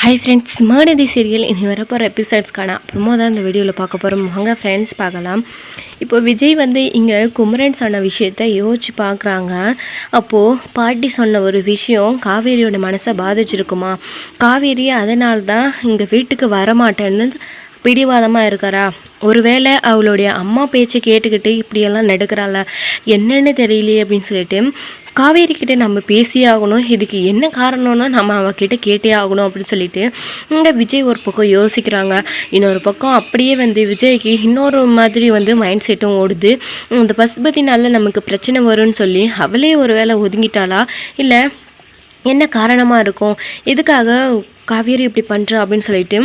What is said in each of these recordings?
Hi friends மர்டதி serial இனி வரப்போகிற எபிசோட்ஸ்க்கான அப்புறமா தான் இந்த வீடியோவில் பார்க்க போகிறோம் வாங்க ஃப்ரெண்ட்ஸ் பார்க்கலாம். இப்போ விஜய் வந்து இங்கே குமரன் சொன்ன விஷயத்த யோசிச்சு பார்க்குறாங்க. அப்போது பாட்டி சொன்ன ஒரு விஷயம் காவேரியோட மனசை பாதிச்சிருக்குமா? காவேரி அதனால தான் இங்கே வீட்டுக்கு வரமாட்டேன்னு பிடிவாதமாக இருக்காரா? ஒருவேளை அவளுடைய அம்மா பேச்சை கேட்டுக்கிட்டு இப்படியெல்லாம் நடக்கிறாள? என்னன்னு தெரியலையே அப்படின்னு சொல்லிட்டு காவேரி கிட்டே நம்ம பேசியே ஆகணும். இதுக்கு என்ன காரணம்னா நம்ம அவகிட்ட கேட்டே ஆகணும் அப்படின்னு சொல்லிட்டு இங்கே விஜய் ஒரு பக்கம் யோசிக்கிறாங்க. இன்னொரு பக்கம் அப்படியே வந்து விஜய்க்கு இன்னொரு மாதிரி வந்து மைண்ட் செட்டும் ஓடுது. இந்த பசுபதினால நமக்கு பிரச்சனை வரும்னு சொல்லி அவளே ஒரு வேளை ஒதுங்கிட்டாளா? இல்லை என்ன காரணமாக இருக்கும்? எதுக்காக காவேரி இப்படி பண்ணுறா அப்படின்னு சொல்லிட்டு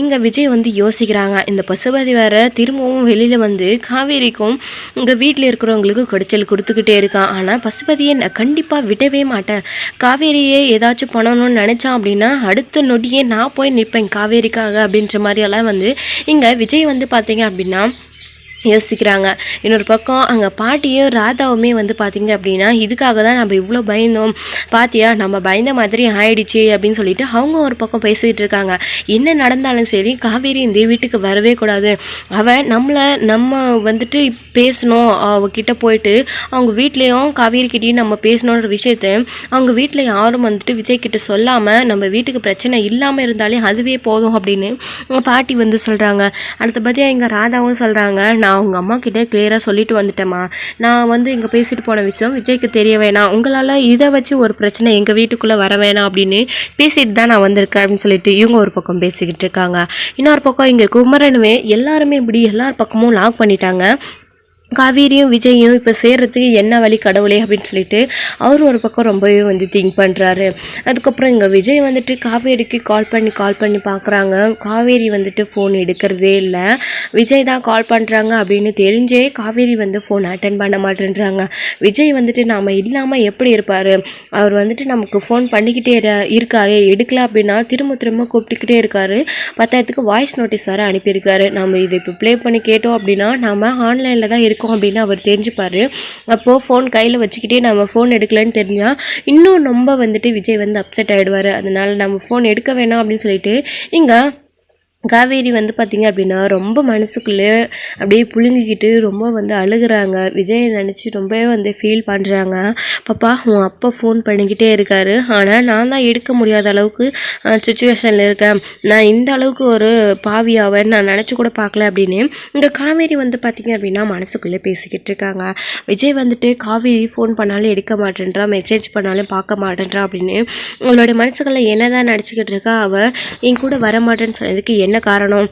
இங்கே விஜய் வந்து யோசிக்கிறாங்க. இந்த பசுபதி வேற திரும்பவும் வெளியில் வந்து காவேரிக்கும் இங்கே வீட்டில் இருக்கிறவங்களுக்கு குடைச்சல் கொடுத்துக்கிட்டே இருக்கான். ஆனால் பசுபதியை நான் கண்டிப்பாக விடவே மாட்டேன். காவேரியே ஏதாச்சும் பண்ணணும்னு நினச்சான் அப்படின்னா அடுத்த நொடியே நான் போய் நிற்பேன் காவேரிக்காக அப்படின்ற மாதிரியெல்லாம் வந்து இங்கே விஜய் வந்து பார்த்தீங்க அப்படின்னா யோசிக்கிறாங்க. இன்னொரு பக்கம் அங்கே பாட்டியும் ராதாவுமே வந்து பார்த்தீங்க அப்படின்னா இதுக்காக தான் நம்ம இவ்வளோ பயந்தோம். பாத்தியா நம்ம பயந்த மாதிரி ஆயிடுச்சு அப்படின்னு சொல்லிட்டு அவங்க ஒரு பக்கம் பேசிகிட்டு இருக்காங்க. என்ன நடந்தாலும் சரி காவேரி இந்த வீட்டுக்கு வரவே கூடாது. அவள் நம்மளை நம்ம வந்துட்டு பேசணும் அவகிட்ட போயிட்டு அவங்க வீட்லேயும் காவேரிக்கிட்டையும் நம்ம பேசணுன்ற விஷயத்த அவங்க வீட்டில் யாரும் வந்துட்டு விஜய்கிட்ட சொல்லாமல் நம்ம வீட்டுக்கு பிரச்சனை இல்லாமல் இருந்தாலே அதுவே போதும் அப்படின்னு பாட்டி வந்து சொல்கிறாங்க அடுத்தபடி எங்கள் ராதாவும் சொல்கிறாங்க நான் அவங்க அம்மா கிட்டே கிளியராக சொல்லிட்டு வந்துட்டேம்மா. நான் வந்து இங்கே பேசிட்டு போன விஷயம் விஜய்க்கு தெரிய வேணாம். உங்களால் இதை வச்சு ஒரு பிரச்சனை எங்கள் வீட்டுக்குள்ளே வர வேணாம் அப்படின்னு பேசிட்டு தான் நான் வந்திருக்கேன் அப்படின்னு சொல்லிட்டு இவங்க ஒரு பக்கம் பேசிக்கிட்டு இருக்காங்க. இன்னொரு பக்கம் இங்கே குமரனுமே எல்லாருமே இப்படி எல்லார் பக்கமும் லாக் பண்ணிட்டாங்க. காவேரியும் விஜயும் இப்போ சேர்றதுக்கு என்ன வழி கடவுளே அப்படின்னு சொல்லிட்டு அவர் ஒரு பக்கம் ரொம்பவே வந்து திங்க் பண்ணுறாரு அதுக்கப்புறம் இங்கே விஜய் வந்துட்டு காவேரிக்கு கால் பண்ணி கால் பண்ணி பார்க்குறாங்க காவேரி வந்துட்டு ஃபோன் எடுக்கிறதே இல்லை. விஜய் தான் கால் பண்ணுறாங்க அப்படின்னு தெரிஞ்சே காவேரி வந்து ஃபோன் அட்டன் பண்ண மாட்டேன்றாங்க. விஜய் வந்துட்டு நாம் இல்லாமல் எப்படி இருப்பார்? அவர் வந்துட்டு நமக்கு ஃபோன் பண்ணிக்கிட்டே இருக்காரு எடுக்கல அப்படின்னா திரும்ப திரும்ப கூப்பிட்டுக்கிட்டே இருக்காரு. பத்தாயிரத்துக்கு வாய்ஸ் நோட்டீஸ் வேறு அனுப்பியிருக்காரு. நம்ம இதை இப்போ ப்ளே பண்ணி கேட்டோம் அப்படின்னா நம்ம ஆன்லைனில் தான் இருக்கோம் அப்படின்னு அவர் தெரிஞ்சுப்பார். அப்போது ஃபோன் கையில் வச்சுக்கிட்டே நம்ம ஃபோன் எடுக்கலன்னு தெரிஞ்சால் இன்னும் ரொம்ப வந்துட்டு விஜய் வந்து அப்செட் ஆகிடுவார் அதனால் நம்ம ஃபோன் எடுக்க வேணாம் அப்படின்னு சொல்லிட்டு இங்கே காவேரி வந்து பார்த்திங்க அப்படின்னா ரொம்ப மனசுக்குள்ளே அப்படியே புழுங்கிக்கிட்டு ரொம்ப வந்து அழுகுறாங்க. விஜயை நினச்சி ரொம்பவே வந்து ஃபீல் பண்ணுறாங்க பாப்பா உன் அப்பா ஃபோன் பண்ணிக்கிட்டே இருக்காரு. ஆனால் நான் தான் எடுக்க முடியாத அளவுக்கு சுச்சுவேஷனில் இருக்கேன். நான் இந்த அளவுக்கு ஒரு பாவியாவேன் நான் நினச்சி கூட பார்க்கல அப்படின்னு இந்த காவேரி வந்து பார்த்திங்க அப்படின்னா மனசுக்குள்ளே பேசிக்கிட்டு இருக்காங்க. விஜய் வந்துட்டு காவேரி ஃபோன் பண்ணாலும் எடுக்க மாட்டேன்றா மெசேஜ் பண்ணாலும் பார்க்க மாட்டேன்றா அப்படின்னு உங்களோட மனசுக்குள்ளே என்ன தான் நடிச்சுக்கிட்டு இருக்கா அவள் என் கூட வர மாட்டேன்னு சொன்னதுக்கு என்ன காரணம்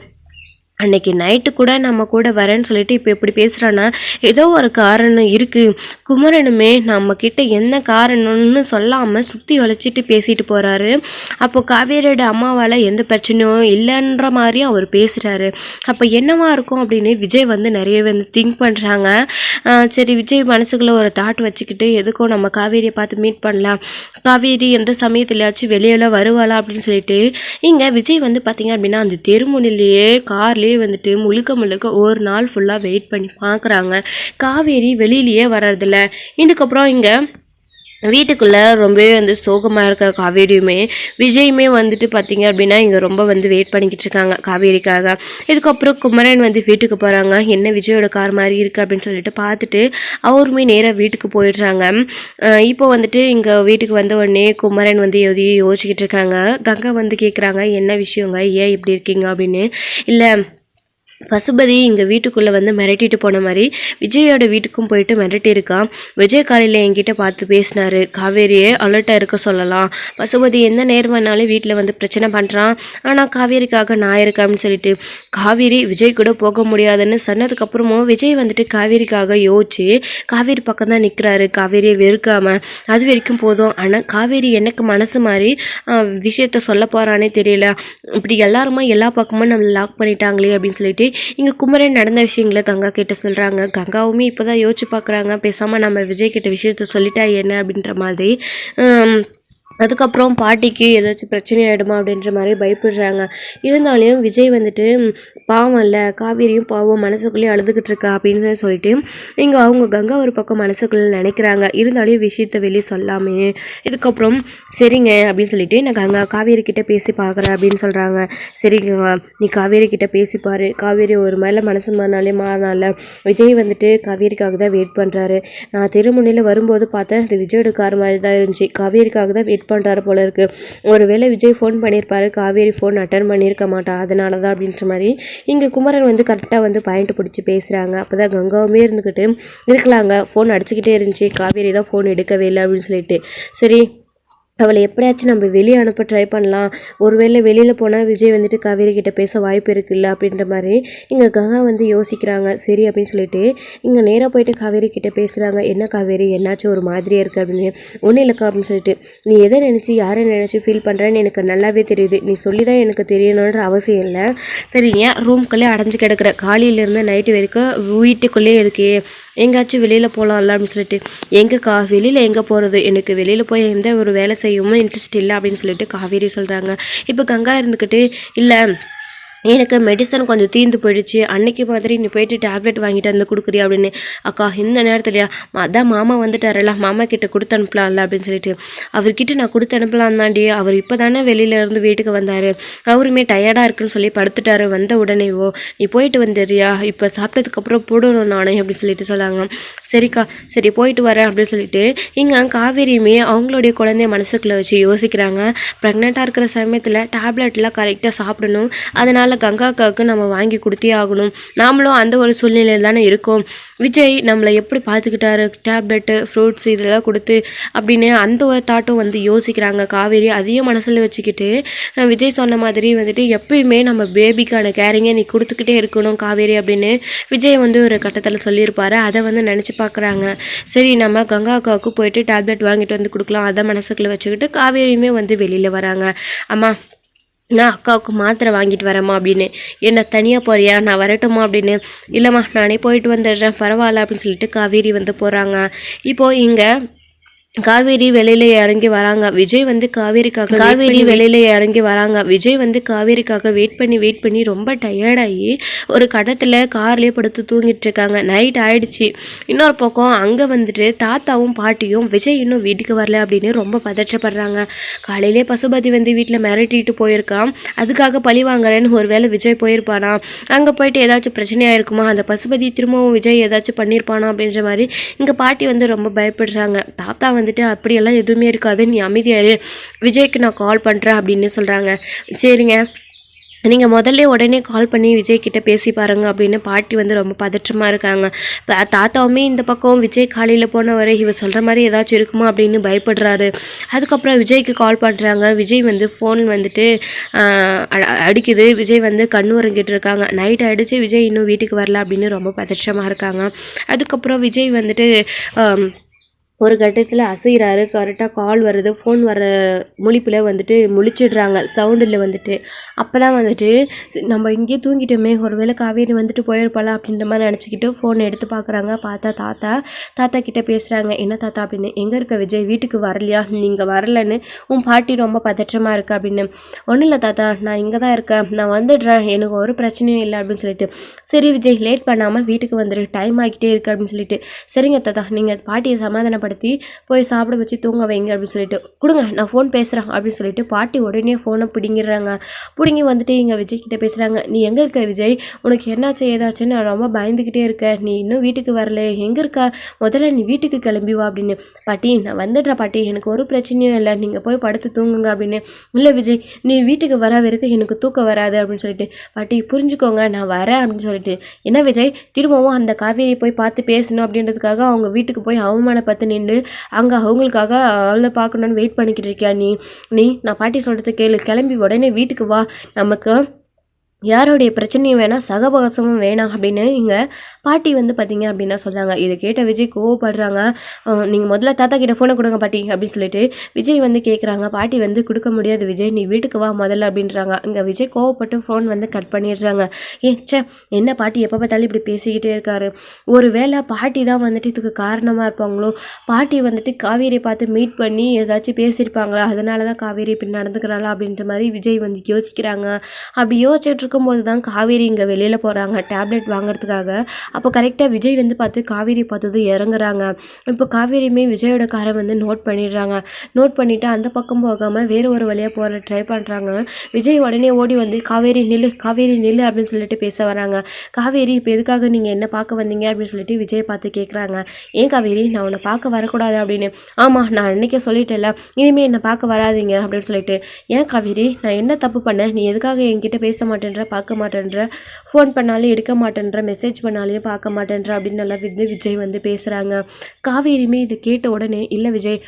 அன்னைக்கு நைட்டு கூட நம்ம கூட வரேன்னு சொல்லிட்டு இப்போ இப்படி பேசுகிறான்னா ஏதோ ஒரு காரணம் இருக்குது குமரனுமே நம்ம என்ன காரணம்னு சொல்லாமல் சுற்றி வளைச்சிட்டு பேசிட்டு போகிறாரு அப்போ காவேரியோட அம்மாவால் எந்த பிரச்சனையும் இல்லைன்ற மாதிரியும் அவர் பேசுகிறாரு அப்போ என்னவா இருக்கும் அப்படின்னு விஜய் வந்து நிறைய வந்து திங்க் பண்ணுறாங்க சரி விஜய் மனசுக்குள்ள ஒரு தாட் வச்சுக்கிட்டு எதுக்கும் நம்ம காவேரியை பார்த்து மீட் பண்ணலாம். காவேரி எந்த சமயத்துலையாச்சும் வெளியில் வருவாளா அப்படின்னு சொல்லிட்டு இங்கே விஜய் வந்து பார்த்திங்க அப்படின்னா அந்த தெருமுனையிலேயே கார்லேயே வந்துட்டு முழுக்க முழுக்க ஒரு நாள் ஃபுல்லாக வெயிட் பண்ணி பார்க்குறாங்க. காவேரி வெளியிலேயே வர்றதில்ல. இதுக்கப்புறம் இங்கே வீட்டுக்குள்ளே ரொம்பவே வந்து சோகமாக இருக்க காவேரியுமே விஜயுமே வந்துட்டு பார்த்தீங்க அப்படின்னா இங்கே ரொம்ப வந்து வெயிட் பண்ணிக்கிட்டு இருக்காங்க காவேரிக்காக. இதுக்கப்புறம் குமரன் வந்து வீட்டுக்கு போகிறாங்க என்ன விஜயோட கார் மாதிரி இருக்குது அப்படின்னு சொல்லிட்டு பார்த்துட்டு அவருமே நேராக வீட்டுக்கு போயிடுறாங்க. இப்போ வந்துட்டு இங்கே வீட்டுக்கு வந்த உடனே குமரன் வந்து எதையும் யோசிச்சுக்கிட்டு இருக்காங்க. கங்கா வந்து கேட்குறாங்க என்ன விஷயங்க? ஏன் இப்படி இருக்கீங்க? அப்படின்னு. இல்லை பசுபதி இங்கே வீட்டுக்குள்ளே வந்து மிரட்டிட்டு போன மாதிரி விஜயோட வீட்டுக்கும் போயிட்டு மிரட்டியிருக்கான் விஜய் காலையில் என்கிட்ட பார்த்து பேசினாரு. காவேரியே அலர்ட்டாக இருக்க சொல்லலாம். பசுபதி எந்த நேரம் வீட்டில் வந்து பிரச்சனை பண்ணுறான் ஆனால் காவேரிக்காக நான் இருக்கேன் அப்படின்னு சொல்லிட்டு காவேரி விஜய் கூட போக முடியாதுன்னு சொன்னதுக்கப்புறமும் விஜய் வந்துட்டு காவேரிக்காக யோசிச்சு காவேரி பக்கம் தான் நிற்கிறாரு காவேரியை வெறுக்காமல் அது வரைக்கும் போதும். ஆனால் காவேரி எனக்கு மனசு மாதிரி விஷயத்த சொல்ல போகிறானே தெரியல. இப்படி எல்லாருமே எல்லா பக்கமும் நம்மளை லாக் பண்ணிட்டாங்களே அப்படின்னு சொல்லிட்டு இங்கே குமரன் நடந்த விஷயங்களை கங்கா கிட்ட சொல்கிறாங்க கங்காவுமே இப்போ தான் யோசிச்சு பார்க்குறாங்க பேசாமல் நம்ம விஜய் கிட்ட விஷயத்த சொல்லிட்டா என்ன அப்படின்ற மாதிரி. அதுக்கப்புறம் பாட்டிக்கு ஏதாச்சும் பிரச்சனை ஆகிடுமா அப்படின்ற மாதிரி பயப்படுறாங்க. இருந்தாலும் விஜய் வந்துட்டு பாவம் இல்லை. காவேரியும் பாவம் மனசுக்குள்ளேயே அழுதுகிட்டு இருக்கா? அப்படின்னு சொல்லிட்டு இங்கே அவங்க கங்கா ஒரு பக்கம் மனசுக்குள்ளே நினைக்கிறாங்க. இருந்தாலும் விஷயத்த வெளியே சொல்லாமே. இதுக்கப்புறம் சரிங்க அப்படின்னு சொல்லிட்டு நான் கங்கா காவேரி கிட்டே பேசி பார்க்குறேன் அப்படின்னு சொல்கிறாங்க சரிங்க நீ காவேரி கிட்டே பேசி பாரு. காவேரி ஒரு மேலே மனசு மாறினாலே மாறினால விஜய் வந்துட்டு காவேரிக்காக தான் வெயிட் பண்ணுறாரு நான் திருமுனையில் வரும்போது பார்த்தேன் அது விஜயோட கார் மாதிரி தான் இருந்துச்சு. காவேரிக்காக தான் வெயிட் பண்ணுறாரு போல இருக்குது ஒருவேளை விஜய் ஃபோன் பண்ணியிருப்பாரு காவேரி ஃபோன் அட்டன் பண்ணியிருக்க மாட்டா அதனால தான் அப்படின்ற மாதிரி இங்கே குமரன் வந்து கரெக்டாக வந்து பாயிண்ட் பிடிச்சி பேசுகிறாங்க அப்போ தான் கங்காவுமே இருந்துக்கிட்டு இருக்கலாங்க. ஃபோன் அடிச்சுக்கிட்டே இருந்துச்சு. காவேரி தான் ஃபோன் எடுக்கவே இல்லை அப்படின்னு சொல்லிட்டு. சரி அவளை எப்படியாச்சும் நம்ம வெளியே அனுப்ப ட்ரை பண்ணலாம். ஒருவேளை வெளியில் போனால் விஜய் வந்துட்டு காவேரி கிட்ட பேச வாய்ப்பு இருக்குல்ல அப்படின்ற மாதிரி இங்கே கங்கா வந்து யோசிக்கிறாங்க. சரி அப்படின்னு சொல்லிட்டு இங்கே நேராக போயிட்டு காவேரி கிட்ட பேசுகிறாங்க என்ன காவேரி? என்னாச்சும் ஒரு மாதிரியாக இருக்குது அப்படின்னு. ஒன்றும் இல்லைக்கா அப்படின்னு சொல்லிட்டு நீ எதை நினச்சி யாரை நினச்சி ஃபீல் பண்ணுறேன்னு எனக்கு நல்லாவே தெரியுது. நீ சொல்லி தான் எனக்கு தெரியணுன்ற அவசியம் இல்லை. சரி ஏன் ரூம்குள்ளே அடைஞ்சு கிடக்குற? காலையிலேருந்து நைட்டு வரைக்கும் வீட்டுக்குள்ளேயே இருக்கே எங்கேயாச்சும் வெளியில் போகலாம்ல அப்படின்னு சொல்லிட்டு கா வெளியில் எங்கே போகிறது எனக்கு வெளியில் போய் எந்த ஒரு வேலை செய்யவும் இன்ட்ரெஸ்ட் இல்லை அப்படின்னு சொல்லிட்டு காவேரி சொல்கிறாங்க இப்போ கங்கா இருந்துக்கிட்டு இல்லை எனக்கு மெடிசன் கொஞ்சம் தீர்ந்து போயிடுச்சு. அன்னைக்கு மாதிரி நீ போயிட்டு டேப்லெட் வாங்கிட்டு வந்து கொடுக்குறியா அப்படின்னு. அக்கா இந்த நேரத்துலையா? அதான் மாமா வந்துட்டாரல மாமா கிட்ட கொடுத்து அனுப்பலாம்ல அப்படின்னு சொல்லிட்டு. அவர்கிட்ட நான் கொடுத்து அனுப்பலாம் தாண்டி அவர் இப்போ தானே வெளியில இருந்து வீட்டுக்கு வந்தார். அவருமே டயர்டாக இருக்குன்னு சொல்லி படுத்துட்டாரு. வந்த உடனேவோ நீ போயிட்டு வந்துடுறியா? இப்போ சாப்பிட்டதுக்கப்புறம் போடணும் நானே அப்படின்னு சொல்லிட்டு சொல்லாங்க சரிக்கா சரி போயிட்டு வரேன் அப்படின்னு சொல்லிட்டு இங்கே காவேரியுமே அவங்களுடைய குழந்தைய மனசுக்குள்ளே வச்சு யோசிக்கிறாங்க. ப்ரெக்னெண்ட்டாக இருக்கிற சமயத்தில் டேப்லெட்லாம் கரெக்டாக சாப்பிடணும். அதனால் கங்காக்காவுக்கு நம்ம வாங்கி கொடுத்தே ஆகணும். நாமளும் அந்த ஒரு சூழ்நிலையில் தானே இருக்கோம். விஜய் நம்மளை எப்படி பார்த்துக்கிட்டாரு டேப்லெட்டு ஃப்ரூட்ஸ் இதெல்லாம் கொடுத்து அப்படின்னு அந்த ஒரு தாட்டும் வந்து யோசிக்கிறாங்க. காவேரி அதையும் மனசில் வச்சுக்கிட்டு விஜய் சொன்ன மாதிரி வந்துட்டு எப்பயுமே நம்ம பேபிக்கான கேரிங்கை நீ கொடுத்துக்கிட்டே இருக்கணும் காவேரி அப்படின்னு விஜய் வந்து ஒரு கட்டத்தில் சொல்லியிருப்பாரு. அதை வந்து நினச்சி பார்க்குறாங்க சரி நம்ம கங்கா அக்காவுக்கு போயிட்டு டேப்லெட் வாங்கிட்டு வந்து கொடுக்கலாம். அதை மனசுக்குள்ளே வச்சுக்கிட்டு காவேரியுமே வந்து வெளியில் வராங்க. அம்மா நான் அக்காவுக்கு மாத்திரை வாங்கிட்டு வரேம்மா அப்படின்னு. என்ன தனியாக போறியா? நான் வரட்டுமா அப்படின்னு. இல்லைம்மா நானே போயிட்டு வந்துடுறேன். பரவாயில்ல அப்படின்னு சொல்லிட்டு காவேரி வந்து போகிறாங்க இப்போது இங்கே காவேரி வெளியில இறங்கி வராங்க. விஜய் வந்து காவேரிக்காக காவேரி வெளியில இறங்கி வராங்க. விஜய் வந்து காவேரிக்காக வெயிட் பண்ணி வெயிட் பண்ணி ரொம்ப டயர்டாகி ஒரு கடத்தில் கார்லேயே படுத்து தூங்கிட்டு இருக்காங்க. நைட் ஆயிடுச்சு. இன்னொரு பக்கம் அங்கே வந்துட்டு தாத்தாவும் பாட்டியும் விஜய் இன்னும் வீட்டுக்கு வரல அப்படின்னு ரொம்ப பதற்றப்படுறாங்க. காலையிலே பசுபதி வந்து வீட்டில் மிரட்டிட்டு போயிருக்கான் அதுக்காக பழி வாங்குறேன்னு ஒரு வேளை விஜய் போயிருப்பானா? அங்கே போயிட்டு ஏதாச்சும் பிரச்சனையாக இருக்குமா அந்த பசுபதி திரும்பவும் விஜய் ஏதாச்சும் பண்ணியிருப்பானா அப்படின்ற மாதிரி இங்கே பாட்டி வந்து ரொம்ப பயப்படுறாங்க. தாத்தா வந்துட்டு அப்படியெல்லாம் எதுவுமே இருக்காது. நீ அமைதியாரு விஜய்க்கு நான் கால் பண்ணுறேன் அப்படின்னு சொல்கிறாங்க சரிங்க. நீங்கள் முதல்ல உடனே கால் பண்ணி விஜய் கிட்டே பேசி பாருங்கள் அப்படின்னு பாட்டி வந்து ரொம்ப பதற்றமாக இருக்காங்க. இப்போ தாத்தாவுமே இந்த பக்கம் விஜய் காலையில் போனவரை இவர் சொல்கிற மாதிரி ஏதாச்சும் இருக்குமா அப்படின்னு பயப்படுறாரு. அதுக்கப்புறம் விஜய்க்கு கால் பண்ணுறாங்க விஜய் வந்து ஃபோன் வந்துட்டு அ- அடிக்குது. விஜய் வந்து கண்ணு உறங்கிட்டு இருக்காங்க. நைட் ஆகிடுச்சு விஜய் இன்னும் வீட்டுக்கு வரல அப்படின்னு ரொம்ப பதற்றமாக இருக்காங்க. அதுக்கப்புறம் விஜய் வந்துட்டு ஒரு கட்டத்தில் அசைகிறாரு கரெக்டாக கால் வருது ஃபோன் வர முழிப்பில் வந்துட்டு முழிச்சிடுறாங்க சவுண்டில் வந்துட்டு. அப்போ தான் வந்துட்டு நம்ம இங்கேயே தூங்கிட்டோமே ஒரு வேளை காவேரி வந்துட்டு போயிருப்பாளா அப்படின்ற மாதிரி நினச்சிக்கிட்டு ஃபோனை எடுத்து பார்க்குறாங்க பார்த்தா தாத்தா தாத்தா கிட்டே பேசுகிறாங்க என்ன தாத்தா அப்படின்னு எங்கே இருக்க விஜய்? வீட்டுக்கு வரலையா? நீங்கள் வரலன்னு உன் பாட்டி ரொம்ப பதற்றமாக இருக்கு அப்படின்னு. ஒன்றும் இல்லை தாத்தா நான் இங்கே தான் இருக்கேன் நான் வந்துடுறேன் எனக்கு ஒரு பிரச்சனையும் இல்லை அப்படின்னு சொல்லிட்டு. சரி விஜய் லேட் பண்ணாமல் வீட்டுக்கு வந்துடு டைம் ஆகிட்டே இருக்குது அப்படின்னு சொல்லிட்டு. சரிங்க தாத்தா நீங்கள் பாட்டியை படுத்தி போய் சாப்பிட வச்சு தூங்க வைங்க அப்படின்னு சொல்லிட்டு கொடுங்க நான் ஃபோன் பேசுகிறேன் அப்படின்னு சொல்லிட்டு பாட்டி உடனே ஃபோனை பிடிங்கிடுறாங்க. பிடுங்கி வந்துட்டு இங்கே விஜய் கிட்டே பேசுகிறாங்க நீ எங்கே இருக்க விஜய்? உனக்கு என்னாச்சு ஏதாச்சுன்னு நான் ரொம்ப பயந்துக்கிட்டே இருக்கேன். நீ இன்னும் வீட்டுக்கு வரல. எங்கே இருக்க? முதல்ல நீ வீட்டுக்கு கிளம்பி வா அப்படின்னு. பாட்டி நான் வந்துடுறேன் பாட்டி. எனக்கு ஒரு பிரச்சனையும் இல்லை. நீங்கள் போய் படுத்து தூங்குங்க அப்படின்னு. இல்லை விஜய் நீ வீட்டுக்கு வர வரைக்கும் எனக்கு தூக்கம் வராது அப்படின்னு சொல்லிட்டு பாட்டி புரிஞ்சுக்கோங்க நான் வரேன் அப்படின்னு சொல்லிட்டு. என்ன விஜய்? திரும்பவும் அந்த காவேரியை போய் பார்த்து பேசணும் அப்படின்றதுக்காக அவங்க வீட்டுக்கு போய் அவமானப்பத்து நின்று அங்கே அவங்களுக்காக அவளை பார்க்கணுன்னு வெயிட் பண்ணிக்கிட்டு இருக்கியா நீ? நீ நான் பாட்டி சொல்கிறத கேளு. கிளம்பி உடனே வீட்டுக்கு வா. நமக்கு யாருடைய பிரச்சனையும் வேணாம் சகவாசமும் வேணாம் அப்படின்னு இங்கே பாட்டி வந்து பார்த்தீங்க அப்படின்னா சொல்கிறாங்க இதை கேட்ட விஜய் கோவப்படுறாங்க. நீங்கள் முதல்ல தாத்தா கிட்ட ஃபோனை கொடுங்க பாட்டி அப்படின்னு சொல்லிட்டு விஜய் வந்து கேட்குறாங்க பாட்டி வந்து கொடுக்க முடியாது விஜய் நீ வீட்டுக்கு வா முதல்ல அப்படின்றாங்க. இங்கே விஜய் கோவப்பட்டு ஃபோன் வந்து கட் பண்ணிடுறாங்க. ஏ ச்சே என்ன பாட்டி எப்போ பார்த்தாலும் இப்படி பேசிக்கிட்டே இருக்காரு? ஒரு வேளை பாட்டி தான் வந்துட்டு இதுக்கு காரணமாக இருப்பாங்களோ? பாட்டி வந்துட்டு காவேரி பார்த்து மீட் பண்ணி ஏதாச்சும் பேசியிருப்பாங்களா? அதனால தான் காவேரி இப்படி நடந்துக்கிறாளா அப்படின்ற மாதிரி விஜய் வந்து யோசிக்கிறாங்க. அப்படி யோசிச்சுட்டு இருக்கும்போது தான் காவேரி இங்கே வெளியில் போகிறாங்க டேப்லெட் வாங்குறதுக்காக. அப்போ கரெக்டாக விஜய் வந்து பார்த்து காவேரி பார்த்தது இறங்குறாங்க. இப்போ காவேரியுமே விஜயோட காரை வந்து நோட் பண்ணிடுறாங்க. நோட் பண்ணிவிட்டு அந்த பக்கம் போகாமல் வேறு ஒரு வழியாக போகிற ட்ரை பண்ணுறாங்க விஜய் உடனே ஓடி வந்து காவேரி நில்லு காவேரி நில்லு அப்படின்னு சொல்லிட்டு பேச வராங்க. காவேரி இப்போ எதுக்காக நீங்கள் என்ன பார்க்க வந்தீங்க? அப்படின்னு சொல்லிட்டு விஜய் பார்த்து கேட்குறாங்க ஏன் காவேரி நான் உன்னை பார்க்க வரக்கூடாது அப்படின்னு. ஆமாம் நான் அன்றைக்கே சொல்லிட்டேல இனிமேல் என்னை பார்க்க வராதீங்க அப்படின்னு சொல்லிட்டு. ஏன் காவேரி நான் என்ன தப்பு பண்ணேன்? நீ எதுக்காக என்கிட்ட பேச மாட்டேன்ற? பார்க்க மாட்டேன்ற ஃபோன் பண்ணாலும் எடுக்க மாட்டேன்ற மெசேஜ் பண்ணாலையும் பார்க்க மாட்டேன்ற அப்படின்னு நல்லா வந்து விஜய் வந்து பேசுகிறாங்க காவேரியுமே இதை கேட்ட உடனே இல்லை விஜய்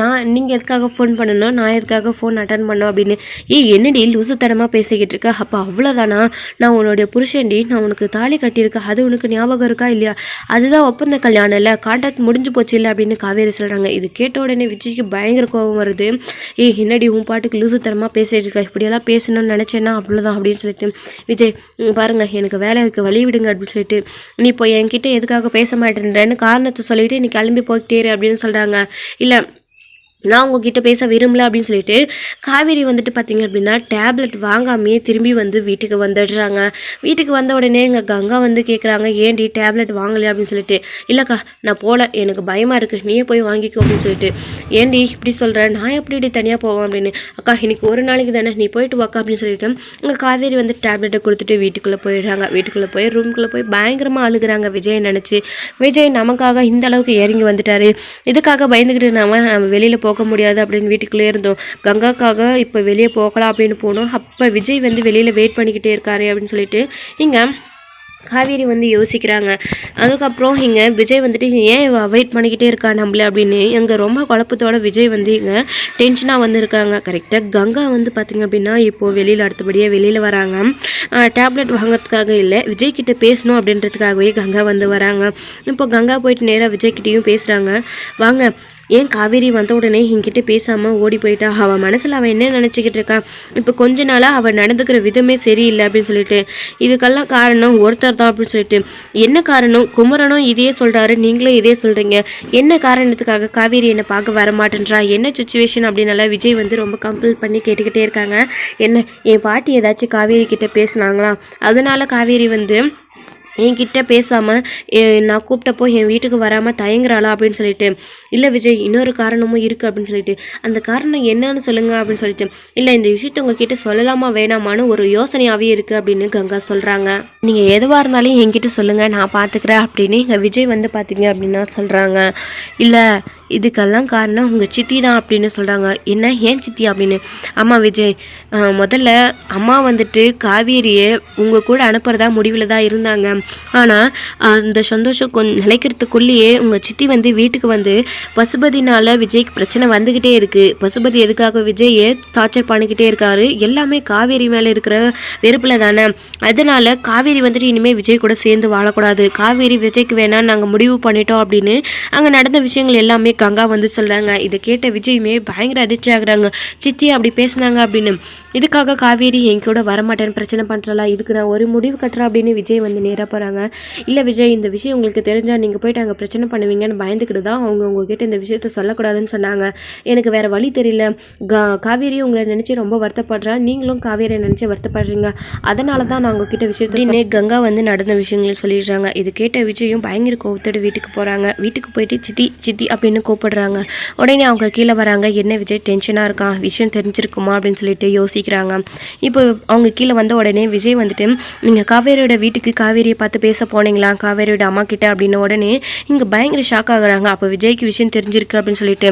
நான் நீங்கள் எதுக்காக ஃபோன் பண்ணணும்? நான் எதுக்காக ஃபோன் அட்டன் பண்ணோம் அப்படின்னு? ஏய் என்னடி லூசுத்தனமாக பேசிக்கிட்டு இருக்க? அப்போ அவ்வளோதானா நான் உன்னுடைய புருஷன்டி நான் உனக்கு தாலி கட்டியிருக்கேன். அது உனக்கு ஞாபகம் இருக்கா இல்லையா? அதுதான் ஒப்பந்த கல்யாணம் இல்லை? கான்டாக்ட் முடிஞ்சு போச்சு இல்லை? அப்படின்னு காவேரி சொல்கிறாங்க இது கேட்ட உடனே விஜய்க்கு பயங்கர கோபம் வருது. ஏய் என்னடி உன் பாட்டுக்கு லூசுத்தனமாக பேசிட்டு இருக்க? இப்படியெல்லாம் பேசணும்னு நினச்சேன்னா அவ்வளோதான் அப்படின்னு சொல்லிட்டு விஜய் பாருங்கள் பாருங்க எனக்கு வேலை இருக்குது வழி விடுங்க அப்படின்னு சொல்லிட்டு நீ இப்போ என்கிட்ட எதுக்காக பேச மாட்டேன்றேன்னு காரணத்தை சொல்லிட்டு நீ கிளம்பி போய்கிட்டே அப்படின்னு சொல்கிறாங்க இல்லை நான் உங்ககிட்ட பேச விரும்பல அப்படின்னு சொல்லிட்டு காவேரி வந்துட்டு பார்த்தீங்க அப்படின்னா டேப்லெட் வாங்காமையே திரும்பி வந்து வீட்டுக்கு வந்துடுறாங்க. வீட்டுக்கு வந்த உடனே எங்கள் கங்கா வந்து கேட்குறாங்க ஏன்டி டேப்லெட் வாங்கலையா? அப்படின்னு சொல்லிட்டு. இல்லைக்கா நான் போகல எனக்கு பயமாக இருக்குது நீயே போய் வாங்கிக்கோ அப்படின்னு சொல்லிட்டு. ஏன்டி இப்படி சொல்கிறேன் நான் எப்படி இப்படி தனியாக போவேன்? அப்படின்னு. அக்கா இன்னைக்கு ஒரு நாளைக்கு தானே நீ போயிட்டு வாக்கா அப்படின்னு சொல்லிட்டு எங்கள் காவேரி வந்து டேப்லெட்டை கொடுத்துட்டு வீட்டுக்குள்ளே போயிடுறாங்க. வீட்டுக்குள்ளே போய் ரூம்குள்ளே போய் பயங்கரமாக அழுகுறாங்க விஜய் நினச்சி. விஜய் நமக்காக இந்த அளவுக்கு இறங்கி வந்துட்டாரு. இதுக்காக பயந்துக்கிட்டு நாம நம்ம வெளியில் போக போக முடியாது அப்படின்னு வீட்டுக்குள்ளே இருந்தோம். கங்காக்காக இப்போ வெளியே போகலாம் அப்படின்னு போனோம். அப்போ விஜய் வந்து வெளியில் வெயிட் பண்ணிக்கிட்டே இருக்காரு அப்படின்னு சொல்லிட்டு இங்கே காவேரி வந்து யோசிக்கிறாங்க. அதுக்கப்புறம் இங்கே விஜய் வந்துட்டு ஏன் வெயிட் பண்ணிக்கிட்டே இருக்கா நம்மள? அப்படின்னு இங்கே ரொம்ப குழப்பத்தோட விஜய் வந்து இங்கே டென்ஷனாக வந்திருக்காங்க கரெக்டாக கங்கா வந்து பார்த்திங்க அப்படின்னா இப்போது வெளியில் அடுத்தபடியாக வெளியில் வராங்க. டேப்லெட் வாங்குறதுக்காக இல்லை விஜய் கிட்டே பேசணும் அப்படின்றதுக்காகவே கங்கா வந்து வராங்க. இப்போ கங்கா போயிட்டு நேராக விஜய் கிட்டேயும் பேசுகிறாங்க வாங்க ஏன் காவேரி வந்த உடனே என்கிட்ட பேசாமல் ஓடி போயிட்டா? அவள் மனசில் அவள் என்ன நினச்சிக்கிட்டு இருக்கா? இப்போ கொஞ்ச நாளாக அவள் நடந்துக்கிற விதமே சரியில்லை அப்படின்னு சொல்லிட்டு. இதுக்கெல்லாம் காரணம் ஒருத்தர் தான் அப்படின்னு சொல்லிட்டு. என்ன காரணம்? குமரனும் இதே சொல்கிறாரு நீங்களும் இதே சொல்கிறீங்க என்ன காரணத்துக்காக காவேரி என்னை பார்க்க வர மாட்டேன்றா? என்ன சுச்சுவேஷன் அப்படின்னால விஜய் வந்து ரொம்ப கம்பல் பண்ணி கேட்டுக்கிட்டே இருக்காங்க. என்ன என் பாட்டி ஏதாச்சும் காவேரி கிட்டே பேசுனாங்களா? அதனால காவேரி வந்து என்கிட்ட பேசாமல் நான் கூப்பிட்டப்போ என் வீட்டுக்கு வராமல் தயங்குறாளா? அப்படின்னு சொல்லிட்டு இல்லை விஜய் இன்னொரு காரணமும் இருக்குது அப்படின்னு சொல்லிட்டு அந்த காரணம் என்னன்னு சொல்லுங்க அப்படின்னு சொல்லிட்டு இல்லை இந்த விஷயத்தை உங்ககிட்ட சொல்லலாமா வேணாமான்னு ஒரு யோசனையாகவே இருக்குது அப்படின்னு கங்கா சொல்கிறாங்க நீங்கள் எதுவாக இருந்தாலும் என்கிட்ட சொல்லுங்கள் நான் பார்த்துக்கிறேன் அப்படின்னு எங்கள் விஜய் வந்து பார்த்தீங்க அப்படின்னா சொல்கிறாங்க இல்லை இதுக்கெல்லாம் காரணம் உங்கள் சித்தி தான் அப்படின்னு சொல்கிறாங்க என்ன ஏன் சித்தி அப்படின்னு? ஆமாம் விஜய் முதல்ல அம்மா வந்துட்டு காவேரியை உங்கள் கூட அனுப்புகிறதா முடிவில் தான் இருந்தாங்க. ஆனால் அந்த சந்தோஷம் கொ நிலைக்கிறதுக்குள்ளேயே உங்கள் சித்தி வந்து வீட்டுக்கு வந்து பசுபதினால் விஜய்க்கு பிரச்சனை வந்துக்கிட்டே இருக்குது பசுபதி எதுக்காக விஜயை டார்ச்சர் பண்ணிக்கிட்டே இருக்காரு? எல்லாமே காவேரி மேலே இருக்கிற வெறுப்பில் தானே. அதனால் காவேரி வந்துட்டு இனிமேல் விஜய் கூட சேர்ந்து வாழக்கூடாது. காவேரி விஜய்க்கு வேணாம் நாங்கள் முடிவு பண்ணிட்டோம் அப்படின்னு அங்கே நடந்த விஷயங்கள் எல்லாமே கங்கா வந்து சொல்கிறாங்க இதை கேட்ட விஜயுமே பயங்கர அதிர்ச்சி ஆகுறாங்க சித்தி அப்படி பேசுனாங்க அப்படின்னு. இதுக்காக காவேரி என் கூட வரமாட்டேன்னு பிரச்சனை பண்ணுறலாம் இதுக்கு நான் ஒரு முடிவு கட்டுறேன் அப்படின்னு விஜய் வந்து நேராக போகிறாங்க இல்லை விஜய் இந்த விஷயம் உங்களுக்கு தெரிஞ்சால் நீங்கள் போயிட்டு அங்கே பிரச்சனை பண்ணுவீங்கன்னு பயந்துக்கிட்டு தான் அவங்க உங்ககிட்ட இந்த விஷயத்த சொல்லக்கூடாதுன்னு சொன்னாங்க. எனக்கு வேறு வழி தெரியல. கா காவேரி உங்களை நினச்சி ரொம்ப வருத்தப்படுறா. நீங்களும் காவேரியை நினச்சி வருத்தப்படுறீங்க. அதனால தான் நான் உங்ககிட்ட விஷயத்த கங்கா வந்து நடந்த விஷயங்களை சொல்லிடுறாங்க. இது கேட்ட விஜயும் பயங்கர கோவத்தோடு வீட்டுக்கு போகிறாங்க வீட்டுக்கு போயிட்டு சித்தி சித்தி அப்படின்னு கூப்பிடுறாங்க. உடனே அவங்க கீழே வராங்க. என்ன விஜய் டென்ஷனாக இருக்கான் விஷயம் தெரிஞ்சிருக்குமா அப்படின்னு சொல்லிட்டு யோசிக்கிறாங்க இப்போ அவங்க கீழே வந்த உடனே விஜய் வந்துட்டு நீங்கள் காவேரியோட வீட்டுக்கு காவேரியை பார்த்து பேச போனீங்களா? காவேரியோட அம்மா கிட்ட? அப்படின்ன உடனே இங்கே பயங்கர ஷாக் ஆகுறாங்க. அப்போ விஜய்க்கு விஷயம் தெரிஞ்சிருக்கு அப்படின்னு சொல்லிட்டு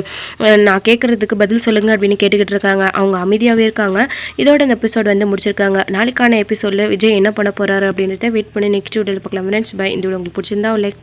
நான் கேட்குறதுக்கு பதில் சொல்லுங்க அப்படின்னு கேட்டுக்கிட்டு இருக்காங்க. அவங்க அமைதியாகவே இருக்காங்க. இதோட இந்த எபிசோட் வந்து முடிச்சிருக்காங்க. நாளைக்கான எபிசோடில் விஜய் என்ன பண்ண போறாரு அப்படின்றத வெயிட் பண்ணி நெக்ஸ்ட் வீடியோவில் பார்க்கலாம். ஃப்ரெண்ட்ஸ் பை இந்த வீடியோ உங்களுக்கு பிடிச்சிருந்தா லைக்